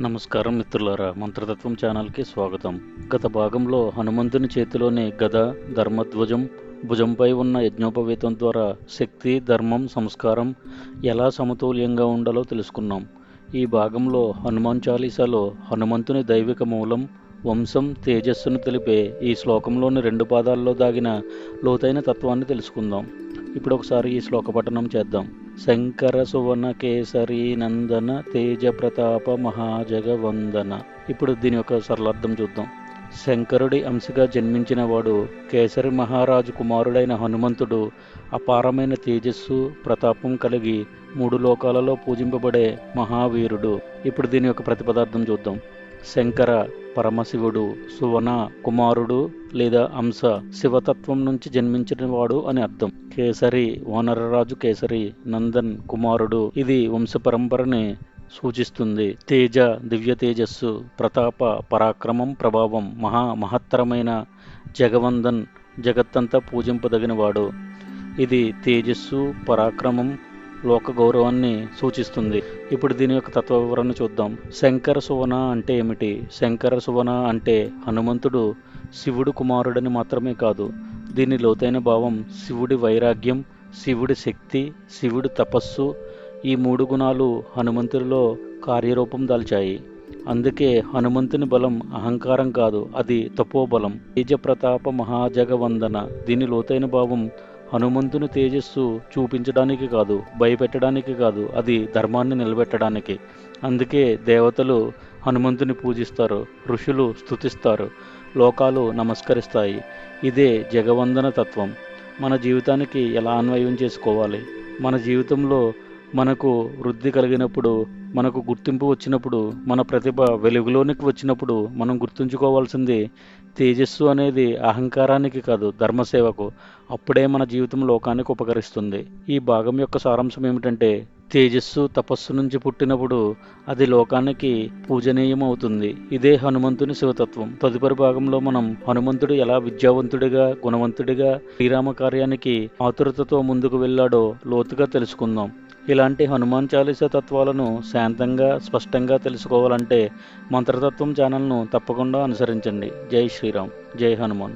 నమస్కారం మిత్రులారా మంత్రతత్వం ఛానల్కి స్వాగతం. గత భాగంలో హనుమంతుని చేతిలోని గద ధర్మధ్వజం భుజంపై ఉన్న యజ్ఞోపవేతం ద్వారా శక్తి ధర్మం సంస్కారం ఎలా సమతుల్యంగా ఉండాలో తెలుసుకున్నాం. ఈ భాగంలో హనుమాన్ చాలీసాలో హనుమంతుని దైవిక మూలం వంశం తేజస్సును తెలిపే ఈ శ్లోకంలోని రెండు పాదాల్లో దాగిన లోతైన తత్వాన్ని తెలుసుకుందాం. ఇప్పుడు ఒకసారి ఈ శ్లోక పఠనం చేద్దాం. శంకర సువన కేసరి నందన తేజ ప్రతాప మహాజగవందన. ఇప్పుడు దీని యొక్క సరళార్థం చూద్దాం. శంకరుడి అంశగా జన్మించిన వాడు కేసరి మహారాజు కుమారుడైన హనుమంతుడు అపారమైన తేజస్సు ప్రతాపం కలిగి మూడు లోకాలలో పూజింపబడే మహావీరుడు. ఇప్పుడు దీని యొక్క ప్రతిపదార్థం చూద్దాం. శంకర పరమశివుడు సువన కుమారుడు లేదా అంశ శివతత్వం నుంచి జన్మించిన వాడు అని అర్థం. కేసరి వానరరాజు కేసరి నందన్ కుమారుడు. ఇది వంశపరంపరని సూచిస్తుంది. తేజ దివ్య తేజస్సు ప్రతాప పరాక్రమం ప్రభావం మహా మహత్తరమైన జగవందన్ జగత్తంతా పూజింపదగినవాడు. ఇది తేజస్సు పరాక్రమం లోక గౌరవాన్ని సూచిస్తుంది. ఇప్పుడు దీని యొక్క తత్వ వివరణ చూద్దాం. శంకర సువన అంటే ఏమిటి? శంకర సువన అంటే హనుమంతుడు శివుడు కుమారుడని మాత్రమే కాదు. దీని లోతైన భావం శివుడి వైరాగ్యం శివుడి శక్తి శివుడి తపస్సు ఈ మూడు గుణాలు హనుమంతుడిలో కార్యరూపం దాల్చాయి. అందుకే హనుమంతుని బలం అహంకారం కాదు అది తపోబలం. తేజ ప్రతాప మహాజగవందన. దీని లోతైన భావం హనుమంతుని తేజస్సు చూపించడానికి కాదు భయపెట్టడానికి కాదు అది ధర్మాన్ని నిలబెట్టడానికి. అందుకే దేవతలు హనుమంతుని పూజిస్తారు ఋషులు స్తుతిస్తారు లోకాలు నమస్కరిస్తాయి. ఇదే జగవందన తత్వం. మన జీవితానికి ఎలా అన్వయం చేసుకోవాలి? మన జీవితంలో మనకు వృద్ధి కలిగినప్పుడు మనకు గుర్తింపు వచ్చినప్పుడు మన ప్రతిభ వెలుగులోనికి వచ్చినప్పుడు మనం గుర్తుంచుకోవాల్సింది తేజస్సు అనేది అహంకారానికి కాదు ధర్మసేవకు. అప్పుడే మన జీవితం లోకానికి ఉపకరిస్తుంది. ఈ భాగం యొక్క సారాంశం ఏమిటంటే తేజస్సు తపస్సు నుంచి పుట్టినప్పుడు అది లోకానికి పూజనీయం అవుతుంది ఇదే హనుమంతుని శివతత్వం. తదుపరి భాగంలో మనం హనుమంతుడు ఎలా విద్యావంతుడిగా గుణవంతుడిగా శ్రీరామ కార్యానికి ఆతురతతో ముందుకు వెళ్ళాడో లోతుగా తెలుసుకుందాం. ఇలాంటి హనుమాన్ చాలీస తత్వాలను శాంతంగా స్పష్టంగా తెలుసుకోవాలంటే మంత్రతత్వం ఛానల్ను తప్పకుండా అనుసరించండి. జై శ్రీరామ్. జై హనుమాన్.